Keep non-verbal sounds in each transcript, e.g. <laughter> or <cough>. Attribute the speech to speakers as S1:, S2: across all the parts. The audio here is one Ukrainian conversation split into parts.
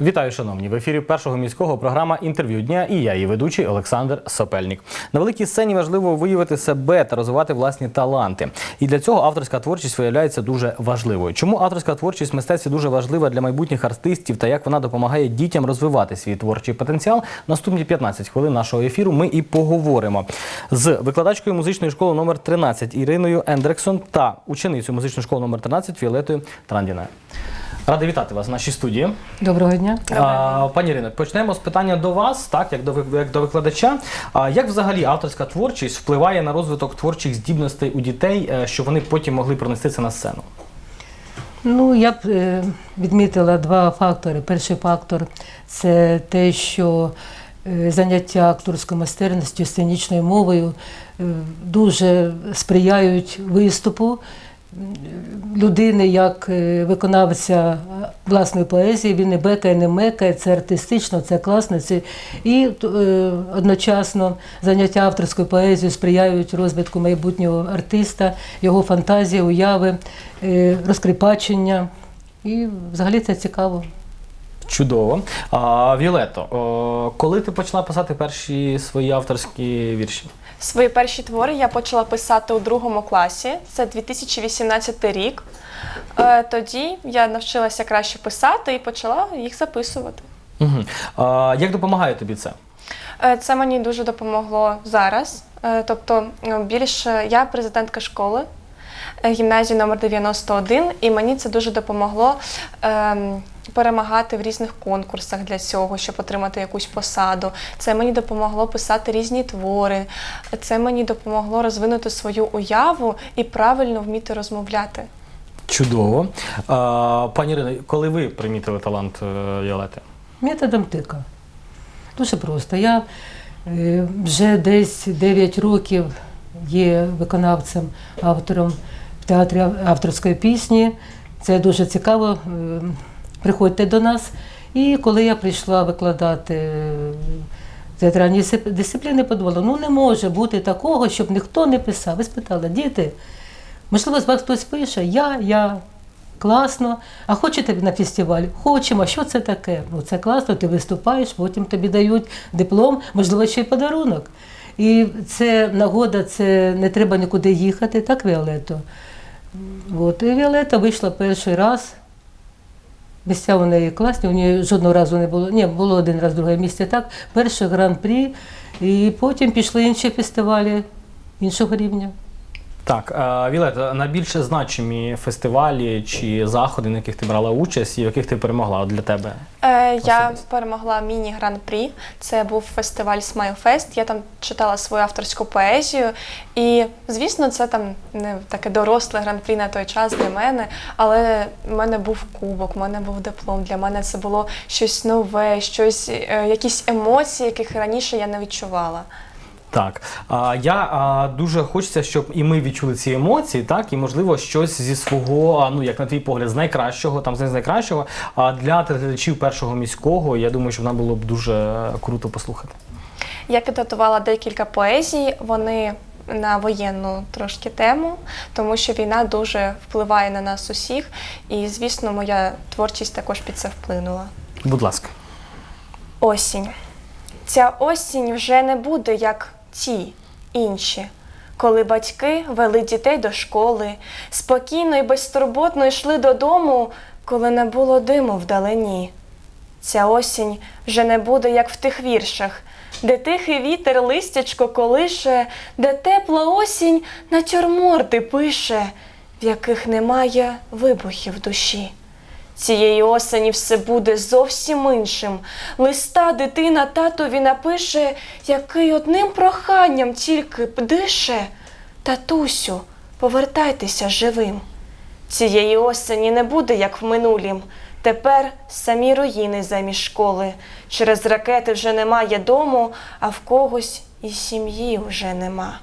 S1: Вітаю, шановні! В ефірі першого міського програма інтерв'ю дня і я, її ведучий Олександр Сопельник. На великій сцені важливо виявити себе та розвивати власні таланти. І для цього авторська творчість виявляється дуже важливою. Чому авторська творчість в мистецтві дуже важлива для майбутніх артистів та як вона допомагає дітям розвивати свій творчий потенціал? Наступні 15 хвилин нашого ефіру ми і поговоримо з викладачкою музичної школи номер 13 Іриною Ендрексон та ученицею музичної школи номер 13 Віолетою Трандіною. Радий вітати вас в нашій студії.
S2: Доброго дня.
S1: А, пані Ірино, почнемо з питання до вас, так як до як до викладача. А як взагалі авторська творчість впливає на розвиток творчих здібностей у дітей, е, щоб вони потім могли пронести це на сцену?
S2: Ну, я б е, відмітила два фактори. Перший фактор це те, що е, заняття акторською майстерністю, сценічною мовою дуже сприяють виступу людини як е, виконавця е, власної поезії. Він не бекає, не мекає, це артистично, це класно. Це... І е, одночасно заняття авторською поезією сприяють розвитку майбутнього артиста, його фантазії, уяви, розкріпачення. І взагалі це цікаво.
S1: Чудово. А, Віолетто, коли ти почала писати перші свої авторські вірші?
S3: Свої перші твори я почала писати у другому класі. Це 2018 рік. Е, Тоді я навчилася краще писати і почала їх записувати.
S1: Угу. А, як допомагає тобі це?
S3: Е, Це мені дуже допомогло зараз. Е, Тобто, більше я президентка школи гімназії номер 91, і мені це дуже допомогло ем, перемагати в різних конкурсах для цього, щоб отримати якусь посаду. Це мені допомогло писати різні твори. Це мені допомогло розвинути свою уяву і правильно вміти розмовляти.
S1: Чудово. А, пані Ірино, коли ви примітили талант е, Віолети?
S2: Методом тика. Дуже просто. Я е, вже десь 9 років є виконавцем, автором в театрі авторської пісні. Це дуже цікаво. Е, Приходьте до нас. І коли я прийшла викладати е, театральні дисципліни, подумала, ну не може бути такого, щоб ніхто не писав. Ви спитали, діти, можливо, з вас хтось пише, я, я. Класно. А хочете на фестиваль? Хочемо. А що це таке? Ну це класно, ти виступаєш, потім тобі дають диплом, можливо, ще й подарунок. І це нагода, це не треба нікуди їхати, так, Віолетто? От. І Віолетта вийшла перший раз. Місця у неї класні, у неї жодного разу не було. Ні, було один раз, друге місце так. Перший гран-прі, і потім пішли інші фестивалі іншого рівня.
S1: Так, е, Вілета, найбільш значимі фестивалі чи заходи, на яких ти брала участь і в яких ти перемогла для тебе?
S3: Е, я перемогла міні-гран-прі. Це був фестиваль Смайлфест. Я там читала свою авторську поезію. І, звісно, це там не таке доросле гран-прі на той час для мене. Але в мене був кубок, в мене був диплом. Для мене це було щось нове, щось, е, якісь емоції, яких раніше я не відчувала.
S1: Так, а, я а, дуже хочеться, щоб і ми відчули ці емоції, так, і можливо щось зі свого, ну як на твій погляд, з найкращого, там з найкращого. А для телеглядачів першого міського, я думаю, що нам було б дуже круто послухати.
S3: Я підготувала декілька поезій. Вони на воєнну трошки тему, тому що війна дуже впливає на нас усіх. І, звісно, моя творчість також під це вплинула.
S1: Будь ласка.
S3: Осінь. Ця осінь вже не буде як ті інші. Коли батьки вели дітей до школи, спокійно і безтурботно йшли додому, коли не було диму вдалині. Ця осінь вже не буде, як в тих віршах, де тихий вітер листячко колише, де тепла осінь натюрморти пише, в яких немає вибухів душі. Цієї осені все буде зовсім іншим. Листа дитина татові напише, який одним проханням тільки дише. Татусю, повертайтеся живим. Цієї осені не буде, як в минулім. Тепер самі руїни замість школи. Через ракети вже немає дому, а в когось і сім'ї вже нема.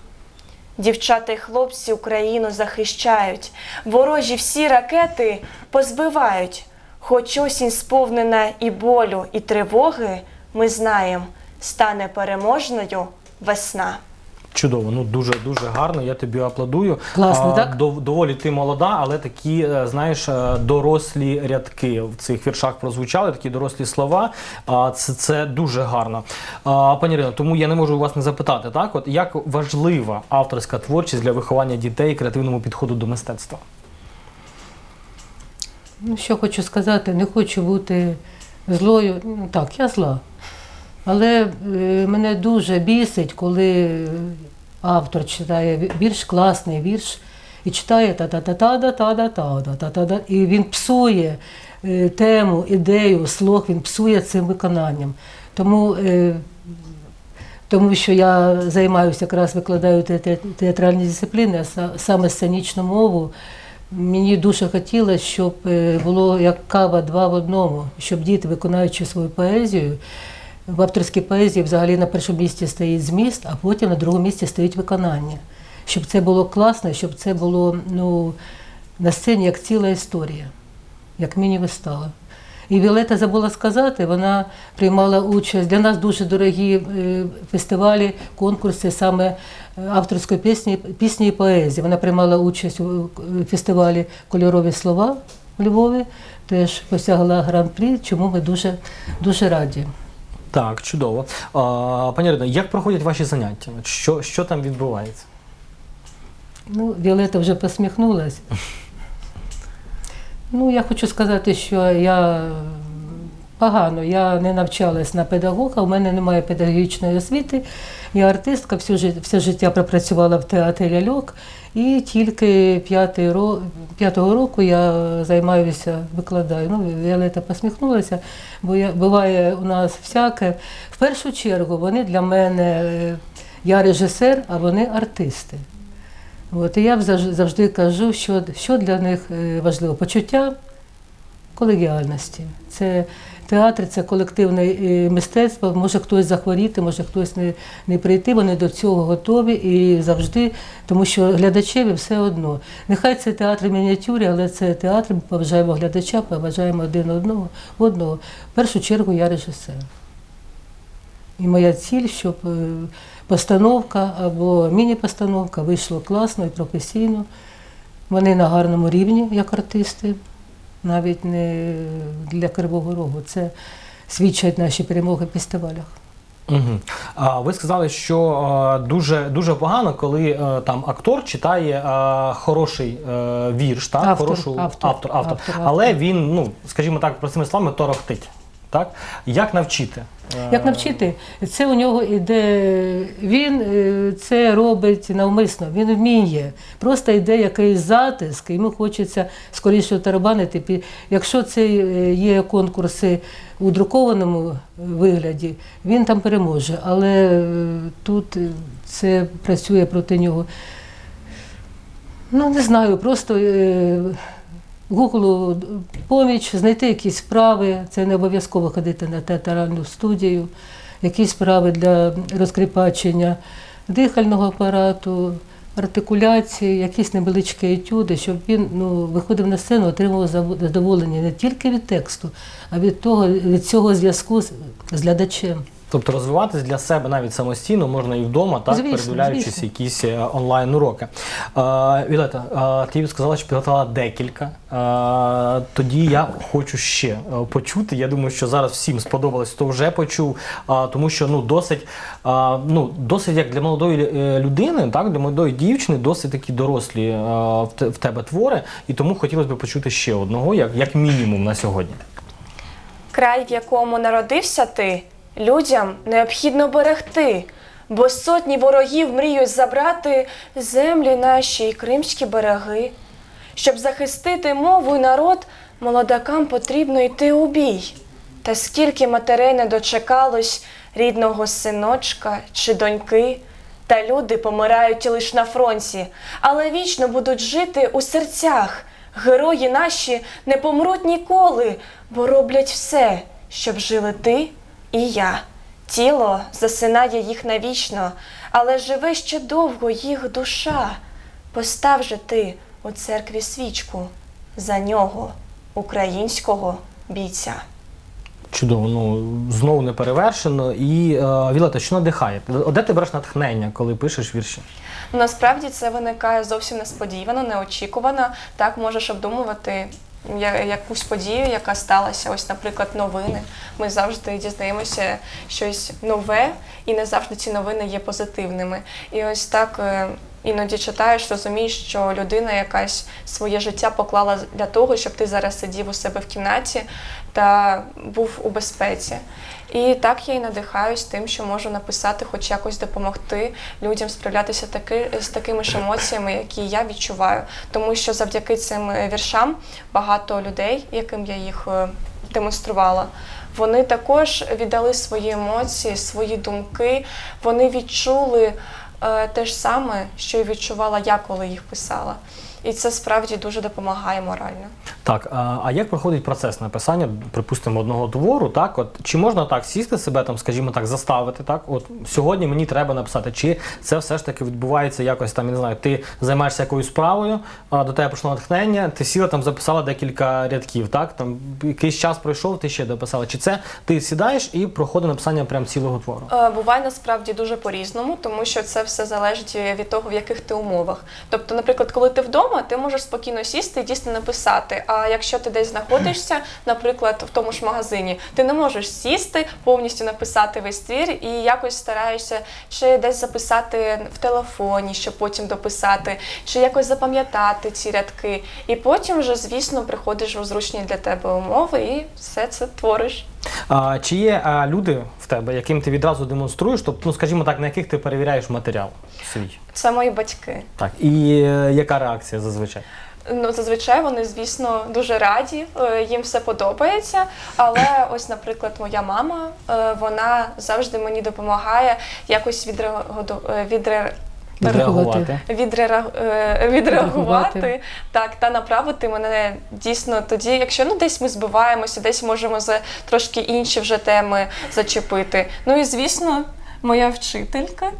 S3: Дівчата й хлопці Україну захищають, ворожі всі ракети позбивають. Хоч осінь сповнена і болю, і тривоги, ми знаємо, стане переможною весна.
S1: Чудово, ну дуже дуже гарно. Я тобі аплодую.
S2: Класно,
S1: А,
S2: так?
S1: дов- доволі ти молода, але такі, е, знаєш, е, дорослі рядки в цих віршах прозвучали, такі дорослі слова. А це, це дуже гарно. А, пані Ірино, тому я не можу вас не запитати, так? От як важлива авторська творчість для виховання дітей і креативному підходу до мистецтва?
S2: Ну, що хочу сказати, не хочу бути злою. Ну, так, я зла. Але е, мене дуже бісить, коли автор читає ві- вірш, класний вірш, і читає та та та та да та да та да та та і він псує е, тему, ідею, слог, він псує цим виконанням. Тому, е, тому що я займаюся якраз викладаю те- те- театральні дисципліни, а саме сценічну мову. Мені дуже хотілося, щоб було як кава два в одному, щоб діти, виконуючи свою поезію, в авторській поезії взагалі на першому місці стоїть зміст, а потім на другому місці стоїть виконання. Щоб це було класно, щоб це було ну, на сцені як ціла історія, як міні-вистава. І Віолета забула сказати, вона приймала участь. Для нас дуже дорогі е, фестивалі, конкурси саме е, авторської пісні, пісні і поезії. Вона приймала участь у фестивалі Кольорові слова в Львові, теж посягла гран-прі, чому ми дуже, дуже раді.
S1: Так, чудово. Пані Ірино, як проходять ваші заняття? Що, що там відбувається?
S2: Ну, Віолета вже посміхнулася. Ну, я хочу сказати, що я погано, я не навчалась на педагога, у мене немає педагогічної освіти. Я артистка, все, все життя пропрацювала в театрі ляльок, і тільки п'ятого року я займаюся, викладаю. Ну, Віолета посміхнулася, бо я, буває у нас всяке. В першу чергу вони для мене, я режисер, а вони артисти. От, і я завжди кажу, що, що для них е, важливо. Почуття колегіальності. Це театр, це колективне е, мистецтво. Може хтось захворіти, може хтось не, не прийти. Вони до цього готові і завжди, тому що глядачеві все одно. Нехай це театр в мініатюрі, але це театр, ми поважаємо глядача, поважаємо один одного одного. В першу чергу я режисер. І моя ціль, щоб е, постановка або міні-постановка вийшла класно і професійно. Вони на гарному рівні, як артисти, навіть не для Кривого Рогу. Це свідчать наші перемоги в фестивалях.
S1: Угу. А ви сказали, що е, дуже дуже погано, коли е, там актор читає е, хороший вірш, так
S2: Автор,
S1: хорошу
S2: автор,
S1: автор, автор,
S2: автор,
S1: але
S2: автор.
S1: він, ну скажімо так, простими словами, торохтить. Так як навчити?
S2: Як навчити? Це у нього іде, він е, це робить навмисно, він вміє. Просто йде якийсь затиск, йому хочеться скоріше тарабанити. Якщо це е, є конкурси у друкованому вигляді, він там переможе. Але е, тут це працює проти нього. Ну, не знаю, просто Гуглу поміч, знайти якісь справи, це не обов'язково ходити на театральну студію, якісь справи для розкріпачення дихального апарату, артикуляції, якісь невеличкі етюди, щоб він ну, виходив на сцену, отримував задоволення не тільки від тексту, а від того, від цього зв'язку з глядачем.
S1: Тобто розвиватись для себе навіть самостійно можна і вдома, так
S2: Звісно,
S1: передивляючись
S2: звісно.
S1: якісь е, онлайн уроки. Е, Вілета, е, ти сказала, що підготувала декілька. Е, тоді я хочу ще е, почути. Я думаю, що зараз всім сподобалось, хто вже почув, е, тому що ну досить, е, ну досить як для молодої людини, так для молодої дівчини, досить такі дорослі е, в в тебе твори, і тому хотілося б почути ще одного, як, як мінімум на сьогодні.
S3: Край, в якому народився ти, людям необхідно берегти, бо сотні ворогів мріють забрати землі наші й кримські береги. Щоб захистити мову й народ, молодакам потрібно йти у бій. Та скільки матерей не дочекалось рідного синочка чи доньки, та люди помирають лиш на фронті, але вічно будуть жити у серцях. Герої наші не помруть ніколи, бо роблять все, щоб жили ти і я. Тіло засинає їх навічно, але живе ще довго їх душа. Постав же ти у церкві свічку за нього, українського бійця.
S1: Чудово, ну знову не перевершено. І е, Вілета, що надихає? Де ти береш натхнення, коли пишеш вірші?
S3: Насправді це виникає зовсім несподівано, неочікувано. Так можеш обдумувати якусь подію, яка сталася. Ось, наприклад, новини. Ми завжди дізнаємося щось нове, і не завжди ці новини є позитивними. І ось так. Іноді читаєш, розумієш, що людина якась своє життя поклала для того, щоб ти зараз сидів у себе в кімнаті та був у безпеці. І так я і надихаюсь тим, що можу написати, хоч якось допомогти людям справлятися таки, з такими ж емоціями, які я відчуваю. Тому що завдяки цим е, віршам багато людей, яким я їх е, демонструвала, вони також віддали свої емоції, свої думки, вони відчули те ж саме, що й відчувала я, коли їх писала. І це справді дуже допомагає морально.
S1: Так, а, як проходить процес написання, припустимо, одного твору? Так, от чи можна так сісти себе там, скажімо так, заставити? Так, от сьогодні мені треба написати, чи це все ж таки відбувається якось там, я не знаю, ти займаєшся якоюсь справою, а до тебе прийшло натхнення, ти сіла там, записала декілька рядків, так там якийсь час пройшов, ти ще дописала. Чи це ти сідаєш і проходить написання прям цілого твору?
S3: Е, Буває насправді дуже по-різному, тому що це все залежить від того, в яких ти умовах. Тобто, наприклад, коли ти вдома, ти можеш спокійно сісти і дійсно написати. А якщо ти десь знаходишся, наприклад, в тому ж магазині, ти не можеш сісти, повністю написати весь твір і якось стараєшся чи десь записати в телефоні, щоб потім дописати, чи якось запам'ятати ці рядки. І потім вже, звісно, приходиш у зручні для тебе умови і все це твориш.
S1: А, чи є а, люди в тебе, яким ти відразу демонструєш, тобто, ну скажімо так, на яких ти перевіряєш матеріал свій?
S3: Це мої батьки.
S1: Так, і е, яка реакція зазвичай?
S3: Ну, зазвичай вони, звісно, дуже раді, е, їм все подобається. Але <clears throat> ось, наприклад, моя мама, е, вона завжди мені допомагає якось відреагоду- е, відре...
S1: Відреагувати.
S3: Відреагувати, відреагувати
S2: Відреагувати.
S3: так та направити мене дійсно тоді, якщо ну десь ми збиваємося, десь можемо за трошки інші вже теми зачепити. Ну і звісно, моя вчителька.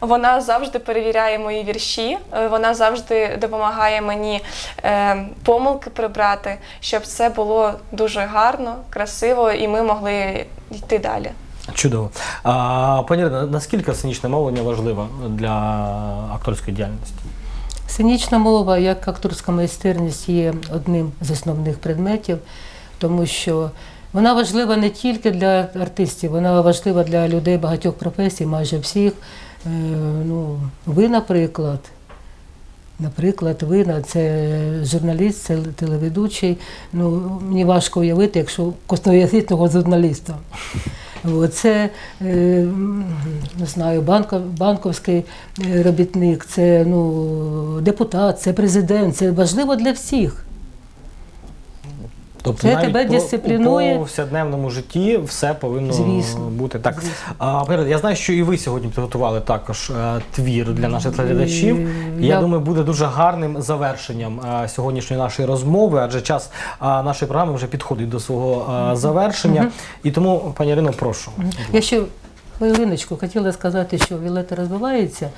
S3: Вона завжди перевіряє мої вірші, е, вона завжди допомагає мені е, помилки прибрати, щоб це було дуже гарно, красиво, і ми могли йти далі.
S1: Чудово. А, пані Ірина, наскільки сценічне мовлення важливо для акторської діяльності?
S2: Сценічна мова як акторська майстерність є одним з основних предметів, тому що вона важлива не тільки для артистів, вона важлива для людей багатьох професій, майже всіх. Е, Ну, ви, наприклад, Наприклад, ви на- це журналіст, це телеведучий. Ну, мені важко уявити, якщо косноязичного журналіста. Це е, не знаю, банковський е, робітник, це ну, депутат, це президент, це важливо для всіх.
S1: Тобто
S2: Це
S1: навіть
S2: тебе
S1: по-
S2: дисциплінує.
S1: у повсякденному житті все повинно
S2: Звісно.
S1: бути так.
S2: Звісно.
S1: А, пані я знаю, що і ви сьогодні підготували також е, твір для наших глядачів. Я,
S2: я-
S1: думаю, буде дуже гарним завершенням е, сьогоднішньої нашої розмови, адже час е, нашої програми вже підходить до свого е, завершення. І тому, пані Ірино, прошу.
S2: Я ще хвилиночку хотіла сказати, що Вілета розвивається,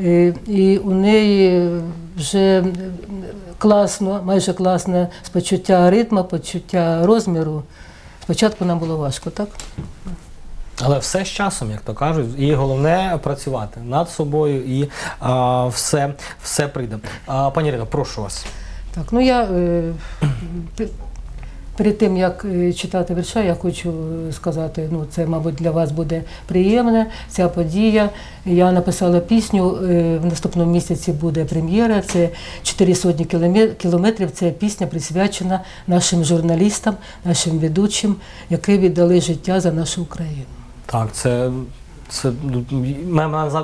S2: е, і у неї вже класно, майже класне спочуття ритму, почуття розміру. Спочатку нам було важко, так?
S1: Але все з часом, як то кажуть, і головне працювати над собою, і а, все, все прийде. А, пані Ірино, прошу вас.
S2: Так, ну я е, перед тим як е, читати вірша, я хочу е, сказати, ну це, мабуть, для вас буде приємне. Ця подія. Я написала пісню. е, В наступному місяці буде прем'єра. Це чотири сотні кілометрів. Це пісня присвячена нашим журналістам, нашим ведучим, які віддали життя за нашу Україну.
S1: Так, це. Це ну,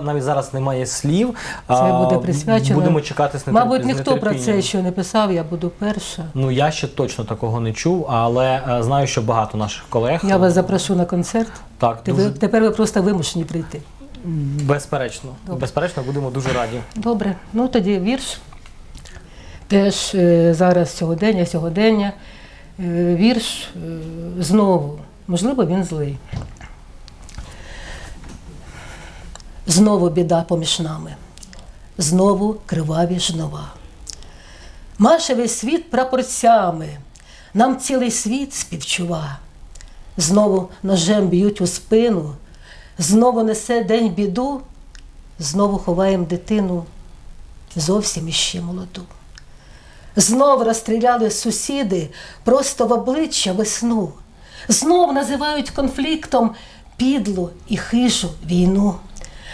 S1: навіть зараз немає слів.
S2: Це буде присвячено.
S1: Будемо чекати з
S2: Мабуть, ніхто про це ще не писав. Я буду перша.
S1: Ну я ще точно такого не чув, але е, знаю, що багато наших колег.
S2: Я вас запрошу на концерт.
S1: Так, дуже
S2: тепер ви просто вимушені прийти.
S1: безперечно.
S2: Добре.
S1: Безперечно, будемо дуже раді.
S2: Добре, ну тоді вірш. Теж е, зараз сьогодення, сьогодення. Е, вірш е, знову, можливо, він злий. Знову біда поміж нами, знову криваві жнова. Маше весь світ прапорцями, нам цілий світ співчува. знову ножем б'ють у спину, знову несе день біду, знову ховаємо дитину зовсім іще молоду. Знов розстріляли сусіди просто в обличчя весну. Знов називають конфліктом підлу і хижу війну.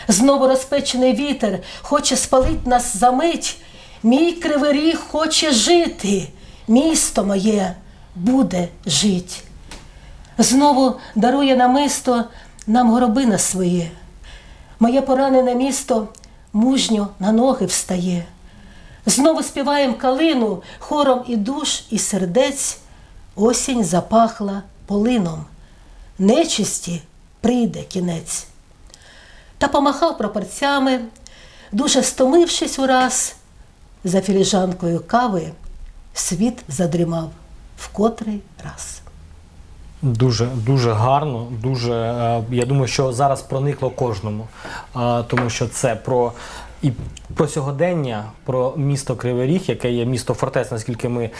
S2: Знову розпечений вітер хоче спалить нас за мить. Мій кривий ріг хоче жити. Місто моє буде жить. Знову дарує намисто нам горобина своє. Моє поранене місто мужньо на ноги встає. Знову співаєм калину, хором і душ, і сердець. Осінь запахла полином. Нечисті прийде кінець. Та помахав прапорцями, дуже стомившись ураз, за філіжанкою кави світ задрімав в котрий раз.
S1: Дуже дуже гарно. Дуже е, я думаю, що зараз проникло кожному, Е, тому що це про і про сьогодення, про місто Кривий Ріг, яке є місто фортець, наскільки ми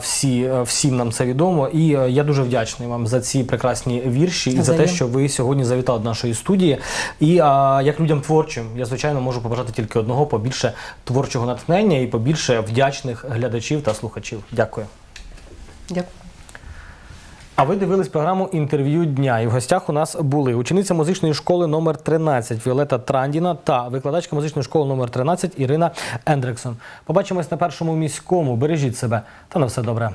S1: всі всім нам це відомо. І я дуже вдячний вам за ці прекрасні вірші і за те, що ви сьогодні завітали до нашої студії. І е, як людям творчим, я звичайно можу побажати тільки одного: побільше творчого натхнення і побільше вдячних глядачів та слухачів. Дякую.
S2: Дякую.
S1: А ви дивились програму інтерв'ю дня. І в гостях у нас були учениця музичної школи номер 13 Віолета Трандіна та викладачка музичної школи номер 13 Ірина Ендрексон. Побачимось на першому міському. Бережіть себе та на все добре.